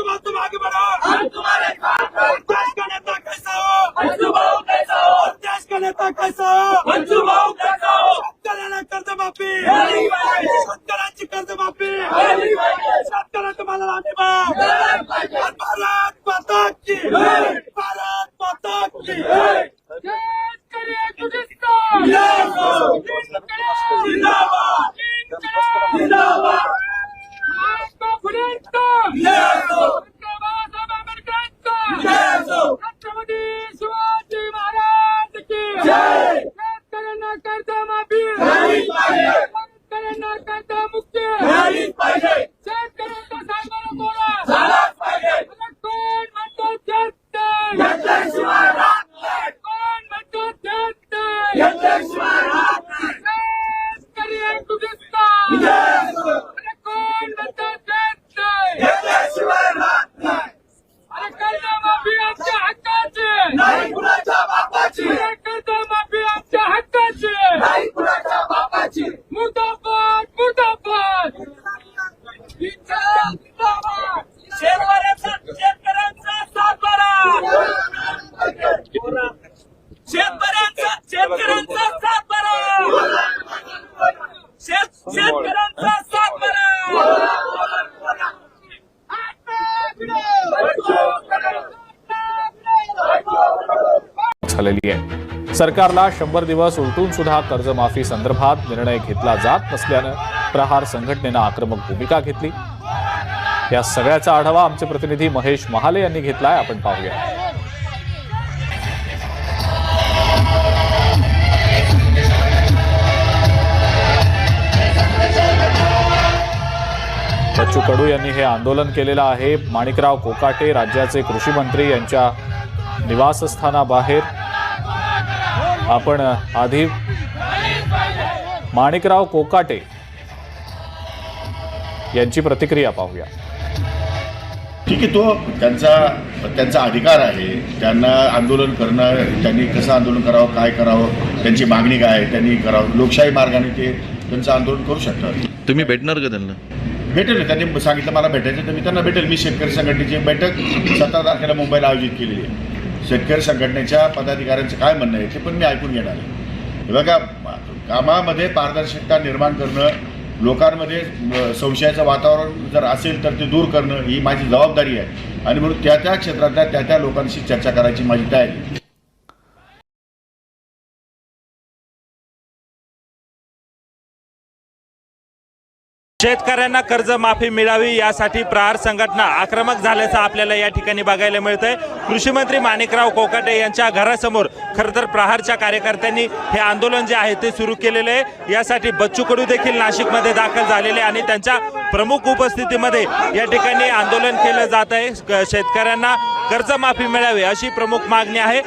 मुस्तफा तुम आगे बढ़ो हम तुम्हारे साथ हैं। देश का नेता कैसा हो? मंजू भाऊ कैसा हो? देश का नेता कैसा हो? मंजू भाऊ कैसा हो? शेतकऱ्यांना कर्जमाफी झाली पाहिजे. शेतकऱ्यांची पाहिजे. शेतकऱ्यांचं मला हमीभाव झाली पाहिजे. भारत माता की शेतकऱ्यांना कर्जमाफी झाली पाहिजे. शेतकऱ्यांना कर्जमुक्ती झालीच पाहिजे! शेतकऱ्यांचा पाहिजे! आता कोण म्हणतो शेतकरी? कोण म्हणतो शेतकरी? शेतकरी शेतकऱ्यांचा साथ बरा. शेतकऱ्यांचा साथ बरा. झालेली आहे. सरकारला शंभर दिवस उलटून सुद्धा कर्जमाफी संदर्भात निर्णय घेतला जात नसल्यानं प्रहार संघटनेनं आक्रमक भूमिका घेतली. या सगळ्याचा आढावा आमचे प्रतिनिधी महेश महाले यांनी घेतलाय. आपण पाहूया. बच्चू कडू यांनी हे आंदोलन केलेलं आहे. माणिकराव कोकाटे राज्याचे कृषी मंत्री यांच्या निवासस्थानाबाहेर. आपण आधी माणिकराव कोकाटे यांची प्रतिक्रिया पाहूया. ठीक आहे तो त्यांचा त्यांचा अधिकार आहे. त्यांना आंदोलन करणं त्यांनी कसं आंदोलन करावं काय करावं त्यांची मागणी काय आहे त्यांनी करावं. लोकशाही मार्गाने ते त्यांचं आंदोलन करू शकतात. तुम्ही भेटणार का त्यांना? भेटेल त्यांनी सांगितलं मला भेटायचं तर मी त्यांना भेटेल. मी शेतकरी संघटनेची बैठक सतरा तारखेला मुंबईला आयोजित केलेली आहे. शेतकरी संघटनेच्या पदाधिकाऱ्यांचं काय म्हणणं आहे ते पण मी ऐकून घेणार आहे. हे बघा कामामध्ये पारदर्शकता निर्माण करणं लोकांमध्ये संशयाचं वातावरण जर असेल तर ते दूर करणं ही माझी जबाबदारी आहे. आणि म्हणून त्या त्या क्षेत्रातल्या त्या त्या लोकांशी चर्चा करायची माझी तयारी शेतकऱ्यांना कर्जमाफी मिळावी यासाठी प्रहार संघटना आक्रमक झाल्याचं आपल्याला या ठिकाणी बघायला मिळतंय. कृषी मंत्री माणिकराव कोकाटे यांच्या घरासमोर खरं तर प्रहारच्या कार्यकर्त्यांनी हे आंदोलन जे आहे ते सुरू केलेले आहे. यासाठी बच्चू कडू देखील नाशिकमध्ये दाखल झालेले आणि त्यांच्या प्रमुख उपस्थितीमध्ये या ठिकाणी आंदोलन केलं जात आहे. शेतकऱ्यांना कर्जमाफी मिळावी अशी प्रमुख मागणी आहे.